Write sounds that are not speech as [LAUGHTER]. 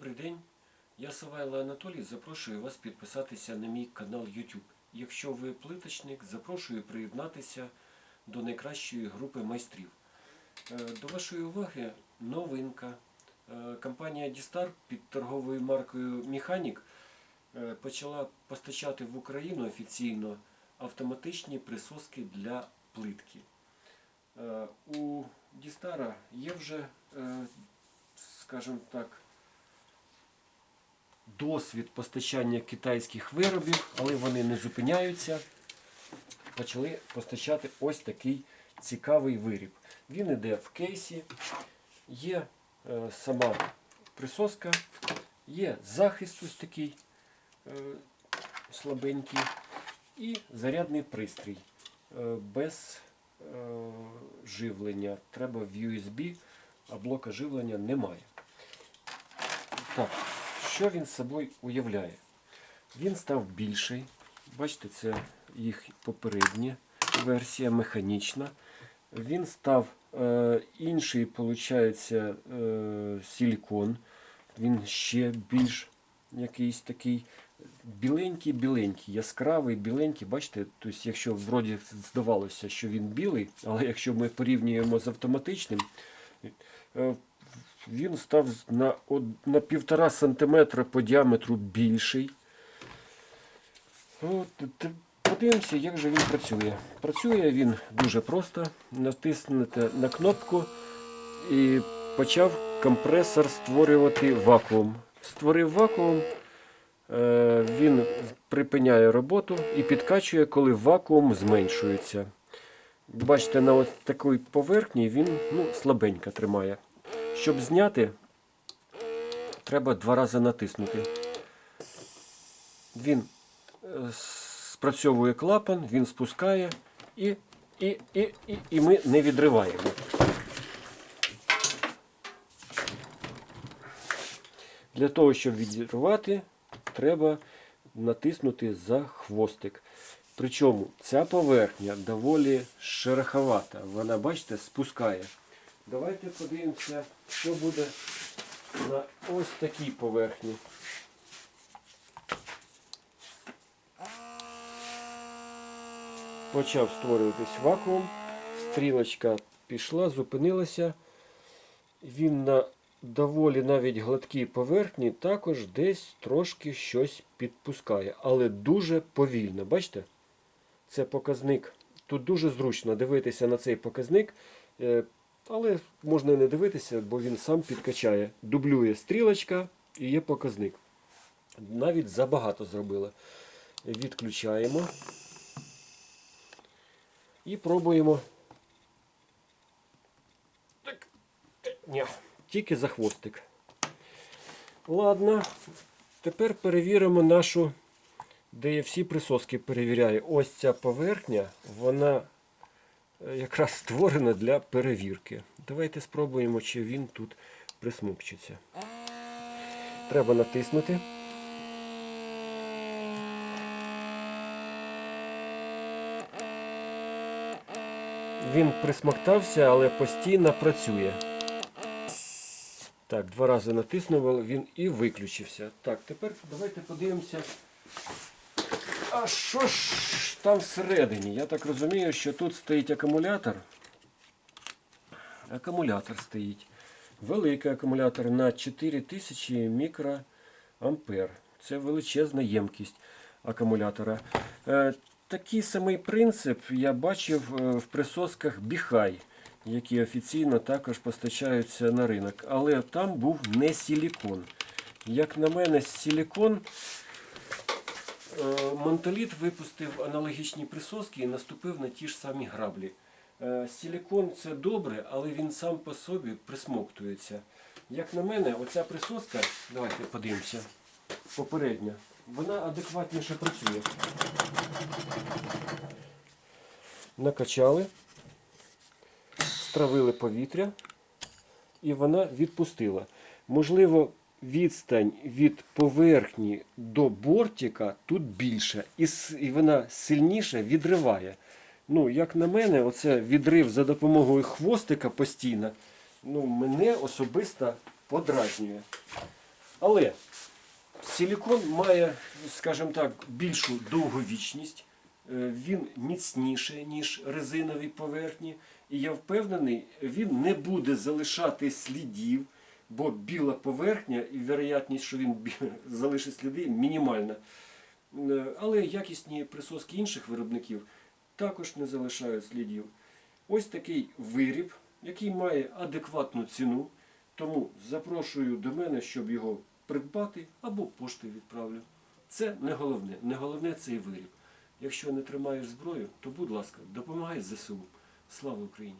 Добрий день, я Савайло Анатолій. Запрошую вас підписатися на мій канал YouTube. Якщо ви плиточник, запрошую приєднатися до найкращої групи майстрів. Е, До вашої уваги новинка. Е, Компанія Дістар під торговою маркою Механік е, почала постачати в Україну офіційно автоматичні присоски для плитки. У Дістара є вже, скажімо так, досвід постачання китайських виробів, але вони не зупиняються. Почали постачати ось такий цікавий виріб. Він іде в кейсі, є е, сама присоска, є захист ось такий е, слабенький і зарядний пристрій е, без е, живлення. Треба в USB, а блока живлення немає. Так, що він собою уявляє? Він став більший. Бачите, це їх попередня версія механічна. Він став е, інший, виходить, е, силікон. Він ще більш якийсь такий біленький-біленький, яскравий, біленький. Бачите, тобто, якщо вроді здавалося, що він білий, але якщо ми порівнюємо з автоматичним, е, він став на, на півтора сантиметра по діаметру більший. От, подивимося, як же він працює. Працює він дуже просто. Натиснете на кнопку і почав компресор створювати вакуум. Створив вакуум, е, він припиняє роботу і підкачує, коли вакуум зменшується. Бачите, на ось такій поверхні він ну, слабенько тримає. Щоб зняти, треба два рази натиснути. Він е, спрацьовує клапан, він спускає і, і, і, і, і ми не відриваємо. Для того, щоб відірвати, треба натиснути за хвостик. Причому ця поверхня доволі шероховата. Вона, бачите, спускає. Давайте подивимося, що буде на ось такій поверхні. Почав створюватись вакуум, стрілочка пішла, зупинилася. Він на доволі навіть гладкій поверхні також десь трошки щось підпускає, але дуже повільно. Бачите? Це показник. Тут дуже зручно дивитися на цей показник, е, але можна не дивитися, бо він сам підкачає. Дублює стрілочка і є показник. Навіть забагато зробили. Відключаємо. І пробуємо. Так. Ні, тільки за хвостик. Ладно. Тепер перевіримо нашу, де я всі присоски перевіряю. Ось ця поверхня, вона якраз створена для перевірки. Давайте спробуємо, чи він тут присмокчиться. Треба натиснути. Він присмоктався, але постійно працює. Так, два рази натиснув, він і виключився. Так, тепер давайте подивимося. А що ж там всередині? Я так розумію, що тут стоїть акумулятор. Акумулятор стоїть. Великий акумулятор на 4000 мікроампер. Це величезна ємкість акумулятора. Е, Такий самий принцип я бачив е, в присосках Біхай, які офіційно також постачаються на ринок. Але там був не силікон. Як на мене, силікон Монтоліт випустив аналогічні присоски і наступив на ті ж самі граблі. Е, Силікон це добре, але він сам по собі присмоктується. Як на мене, оця присоска, давайте подивимося, попередня, вона адекватніше працює. Накачали, стравили повітря і вона відпустила. Можливо, відстань від поверхні до бортика тут більша, і, вона сильніше відриває. Ну, як на мене, оце відрив за допомогою хвостика постійно, ну, мене особисто подразнює. Але силікон має, скажімо так, більшу довговічність, е, він міцніший, ніж резинові поверхні. І я впевнений, він не буде залишати слідів, бо біла поверхня і вероятність, що він [LAUGHS] залишить сліди, мінімальна. Е, Але якісні присоски інших виробників також не залишають слідів. Ось такий виріб, який має адекватну ціну. Тому запрошую до мене, щоб його придбати або поштою відправлю. Це не головне. Не головне цей виріб. Якщо не тримаєш зброю, то будь ласка, допомагай ЗСУ. Слава Україні!